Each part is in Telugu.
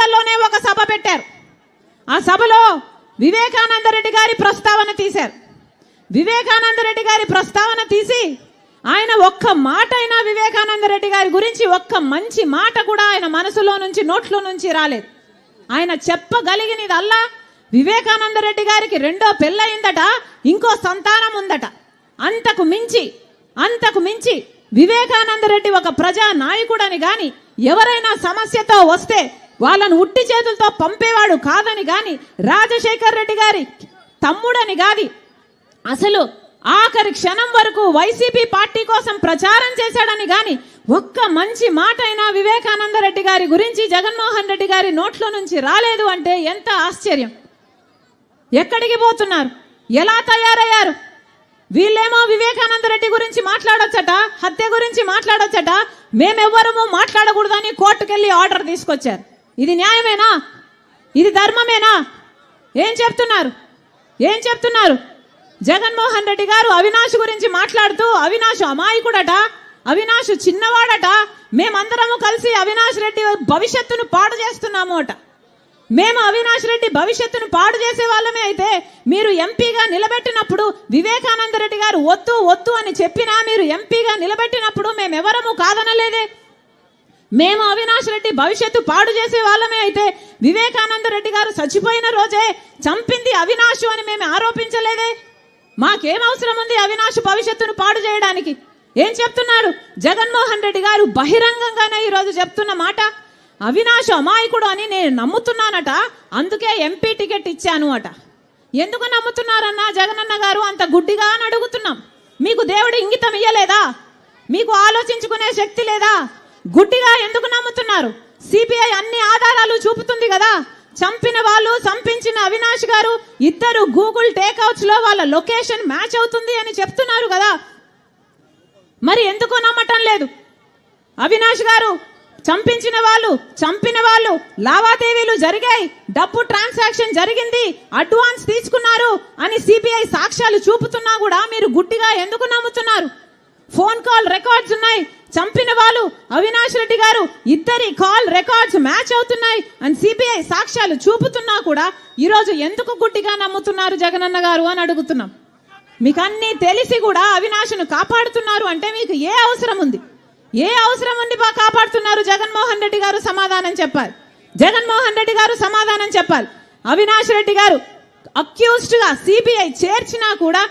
పులివెందల్లోనే ఒక సభ పెట్టారు. ఆ సభలో వివేకానంద రెడ్డి గారి ప్రస్తావన తీశారు. వివేకానంద రెడ్డి గారి ప్రస్తావన తీసి ఆయన ఒక్క మాట అయినా వివేకానంద రెడ్డి గారి గురించి ఒక్క మంచి మాట కూడా ఆయన మనసులో నుంచి నోట్లో నుంచి రాలేదు. ఆయన చెప్పగలిగినదల్లా వివేకానంద రెడ్డి గారికి రెండో పెళ్ళయిందట ఇంకో సంతానం ఉందట. అంతకు మించి అంతకు మించి వివేకానంద రెడ్డి ఒక ప్రజా నాయకుడని గాని ఎవరైనా సమస్యతో వస్తే వాళ్ళను ఉట్టి చేతులతో పంపేవాడు కాదని గాని రాజశేఖర్ రెడ్డి గారి తమ్ముడని కాది అసలు ఆఖరి క్షణం వరకు వైసీపీ పార్టీ కోసం ప్రచారం చేశాడని గాని ఒక్క మంచి మాట అయినా వివేకానంద రెడ్డి గారి గురించి జగన్మోహన్ రెడ్డి గారి నోట్లో నుంచి రాలేదు అంటే ఎంత ఆశ్చర్యం. ఎక్కడికి పోతున్నారు? ఎలా తయారయ్యారు? వీళ్ళేమో వివేకానంద రెడ్డి గురించి మాట్లాడొచ్చట హత్య గురించి మాట్లాడొచ్చట మేమెవ్వరము మాట్లాడకూడదని కోర్టుకెళ్ళి ఆర్డర్ తీసుకొచ్చారు. ఇది న్యాయమేనా? ఇది ధర్మమేనా? ఏం చెప్తున్నారు? ఏం చెప్తున్నారు? జగన్మోహన్ రెడ్డి గారు అవినాష్ గురించి మాట్లాడుతూ అవినాష్ అమాయకుడట అవినాష్ చిన్నవాడట మేమందరము కలిసి అవినాష్ రెడ్డి భవిష్యత్తును పాడు చేస్తున్నాము అట. మేము అవినాష్ రెడ్డి భవిష్యత్తును పాడు చేసే వాళ్ళమే అయితే మీరు ఎంపీగా నిలబెట్టినప్పుడు వివేకానంద రెడ్డి గారు వద్దు వద్దు అని చెప్పినా మీరు ఎంపీగా నిలబెట్టినప్పుడు మేమెవరము కాదనలేదే. మేము అవినాష్ రెడ్డి భవిష్యత్తు పాడు చేసే వాళ్ళమే అయితే వివేకానంద రెడ్డి గారు చచ్చిపోయిన రోజే చంపింది అవినాష్ అని మేము ఆరోపించలేదే? మాకేం అవసరం ఉంది అవినాష్ భవిష్యత్తును పాడు చేయడానికి? ఏం చెప్తున్నాడు? జగన్మోహన్ రెడ్డి గారు బహిరంగంగానే ఈరోజు చెప్తున్న మాట. అవినాష్ అమాయకుడు అని నేను నమ్ముతున్నానట. అందుకే ఎంపీ టికెట్ ఇచ్చాను అట. ఎందుకు నమ్ముతున్నారన్నా జగనన్న గారు? అంత గుడ్డిగా అని అడుగుతున్నాం. మీకు దేవుడు ఇంగితం ఇయ్యలేదా? మీకు ఆలోచించుకునే శక్తి లేదా? గుడ్డిగా ఎందుకు నమ్ముతున్నారు? సిబిఐ అన్ని ఆధారాలు చూపుతుంది కదా. చంపిన వాళ్ళు చంపించిన అవినాష్ గారు ఇద్దరు గూగుల్ టేక్అవుట్స్లో వాళ్ళ లొకేషన్ మ్యాచ్ అవుతుంది అని చెప్తున్నారు కదా. మరి ఎందుకు నమ్మటం లేదు? అవినాష్ గారు చంపించిన వాళ్ళు చంపిన వాళ్ళు లావాదేవీలు జరిగాయి. డబ్బు ట్రాన్సాక్షన్ జరిగింది. అడ్వాన్స్ తీసుకున్నారు అని సిబిఐ సాక్ష్యాలు చూపుతున్నా కూడా మీరు గుడ్డిగా ఎందుకు నమ్ముతున్నారు? ఫోన్ కాల్ రికార్డ్స్ ఉన్నాయి. చంపిన వాళ్ళు అవినాష్ రెడ్డి గారు ఇద్దరి కాల్ రికార్డ్స్ మ్యాచ్ అవుతున్నాయి అని సిబిఐ సాక్ష్యాలు చూపుతున్నా కూడా ఈరోజు ఎందుకు గుడ్డిగా నమ్ముతున్నారు జగనన్న గారు అని అడుగుతున్నాం. మీకు అన్నీ తెలిసి కూడా అవినాష్ను కాపాడుతున్నారు అంటే మీకు ఏ అవసరం ఉంది? ఏ అవసరం ఉండి బా కాపాడుతున్నారు జగన్మోహన్ రెడ్డి గారు సమాధానం చెప్పాలి. జగన్మోహన్ రెడ్డి గారు సమాధానం చెప్పాలి. అవినాష్ రెడ్డి గారు అక్యూస్డ్గా సిబిఐ చేర్చినా కూడా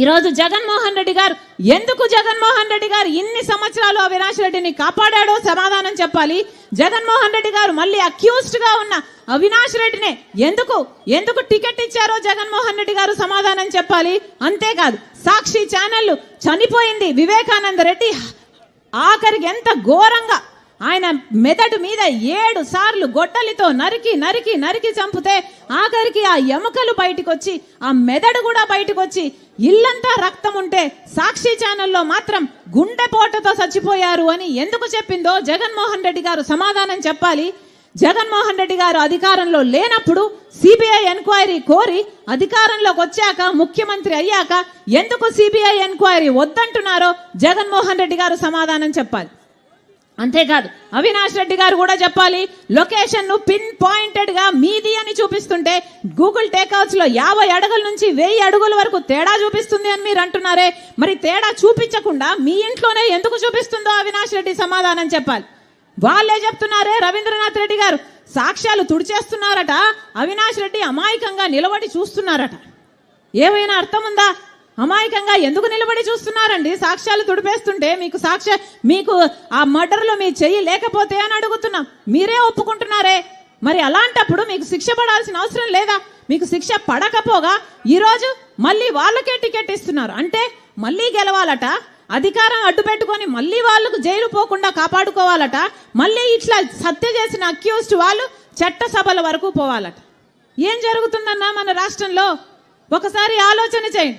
ఈరోజు జగన్మోహన్ రెడ్డి గారు ఎందుకు జగన్మోహన్ రెడ్డి గారు ఇన్ని సంవత్సరాలు అవినాష్ రెడ్డిని కాపాడాడో సమాధానం చెప్పాలి? జగన్మోహన్ రెడ్డి గారు మళ్ళీ అక్యూస్డ్గా ఉన్న అవినాష్ రెడ్డినే ఎందుకు ఎందుకు టికెట్ ఇచ్చారో జగన్మోహన్ రెడ్డి గారు సమాధానం చెప్పాలి? అంతేకాదు సాక్షి ఛానళ్ళు చనిపోయింది వివేకానంద రెడ్డి. ఆఖరికి ఎంత ఘోరంగా ఆయన మెదడు మీద ఏడు సార్లు గొడ్డలితో నరికి నరికి నరికి చంపితే ఆఖరికి ఆ ఎముకలు బయటకు వచ్చి ఆ మెదడు కూడా బయటకు వచ్చి ఇల్లంతా రక్తం ఉంటే సాక్షి ఛానల్లో మాత్రం గుండెపోటతో చచ్చిపోయారు అని ఎందుకు చెప్పిందో జగన్మోహన్ రెడ్డి గారు సమాధానం చెప్పాలి. జగన్మోహన్ రెడ్డి గారు అధికారంలో లేనప్పుడు సిబిఐ ఎంక్వైరీ కోరి అధికారంలోకి వచ్చాక ముఖ్యమంత్రి అయ్యాక ఎందుకు సిబిఐ ఎంక్వైరీ వద్దంటున్నారో జగన్మోహన్ రెడ్డి గారు సమాధానం చెప్పాలి. అంతేకాదు అవినాష్ రెడ్డి గారు కూడా చెప్పాలి లొకేషన్ను పిన్ పాయింటెడ్గా మీది అని చూపిస్తుంటే గూగుల్ టేక్అవుట్స్లో యాభై అడుగుల నుంచి వెయ్యి అడుగుల వరకు తేడా చూపిస్తుంది అని మీరు అంటున్నారే. మరి తేడా చూపించకుండా మీ ఇంట్లోనే ఎందుకు చూపిస్తుందో అవినాష్ రెడ్డి సమాధానం చెప్పాలి. వాళ్ళే చెప్తున్నారే రవీంద్రనాథ్ రెడ్డి గారు. సాక్ష్యాలు తుడిచేస్తున్నారట అవినాష్ రెడ్డి అమాయకంగా నిలబడి చూస్తున్నారట. ఏమైనా అర్థం ఉందా? అమాయకంగా ఎందుకు నిలబడి చూస్తున్నారండి? సాక్ష్యాలు తుడిపేస్తుంటే మీకు సాక్ష్య మీకు ఆ మర్డర్లో మీ చెయ్యి లేకపోతే అని అడుగుతున్నా. మీరే ఒప్పుకుంటున్నారే? మరి అలాంటప్పుడు మీకు శిక్ష పడాల్సిన అవసరం లేదా? మీకు శిక్ష పడకపోగా ఈరోజు మళ్ళీ వాళ్ళకే టికెట్ ఇస్తున్నారు. అంటే మళ్ళీ గెలవాలట అధికారం అడ్డు పెట్టుకొని మళ్ళీ వాళ్ళకు జైలు పోకుండా కాపాడుకోవాలట మళ్ళీ ఇట్లా హత్య చేసిన అక్యూస్డ్ వాళ్ళు చట్టసభల వరకు పోవాలట. ఏం జరుగుతుందన్నా మన రాష్ట్రంలో? ఒకసారి ఆలోచన చేయండి.